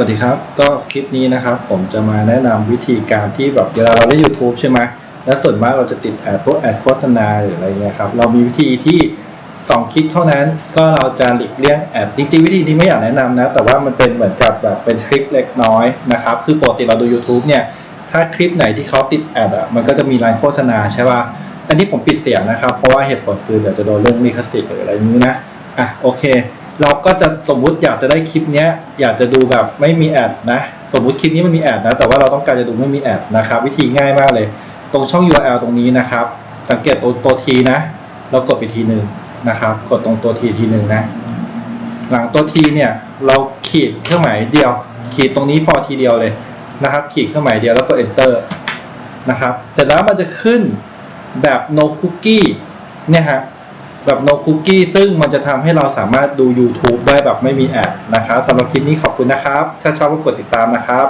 วัสดีครับ ก็คลิปนี้นะครับ ผมจะมาแนะนำวิธีการที่แบบเวลาเราเล่น YouTube ใช่ไหมและส่วนมากเราจะติดแอดพวกแอดโฆษณาหรืออะไรเงี้ยครับ เรามีวิธีที่2คลิกเท่านั้น ก็เราจะหลีกเลี่ยงแอดจริงๆวิธีนี้ไม่อยากแนะนำนะ แต่ว่ามันเป็นเหมือนกับแบบเป็นทริคเล็กน้อยนะครับ คือปกติเราดู YouTube เนี่ย ถ้าคลิปไหนที่เขาติดแอดอะ มันก็จะมีรายโฆษณาใช่ป่ะ อันนี้ผมปิดเสียงนะครับ เพราะว่าเหตุผลคือเดี๋ยวจะโดนเรื่องลิขสิทธิ์หรืออะไรนี้นะ อะโอเค เราก็จะสมมุติอยากจะได้คลิปเนี้ยอยากจะดูแบบไม่มีแอดนะ สมมุติคลิปนี้มันมีแอดนะ แต่ว่าเราต้องการจะดูไม่มีแอดนะครับ วิธีง่ายมากเลย ตรงช่อง URL ตรงนี้นะครับ สังเกตตัวตัวทีนะ เรากดไปทีหนึ่งนะครับ กดตรงตัวทีทีหนึ่งนะ หลังตัวทีเนี่ย เราขีดเครื่องหมายเดียว ขีดตรงนี้พอทีเดียวเลยนะครับ ขีดเครื่องหมายเดียวแล้วก็ enter นะครับเสร็จแล้วมันจะขึ้นแบบ no cookie เนี่ยฮะ แบบ no cookie ซึ่งมันจะทำให้เราสามารถดู YouTube ได้แบบไม่มีแอดนะครับสำหรับคลิปนี้ขอบคุณนะครับ ถ้าชอบก็กดติดตามนะครับ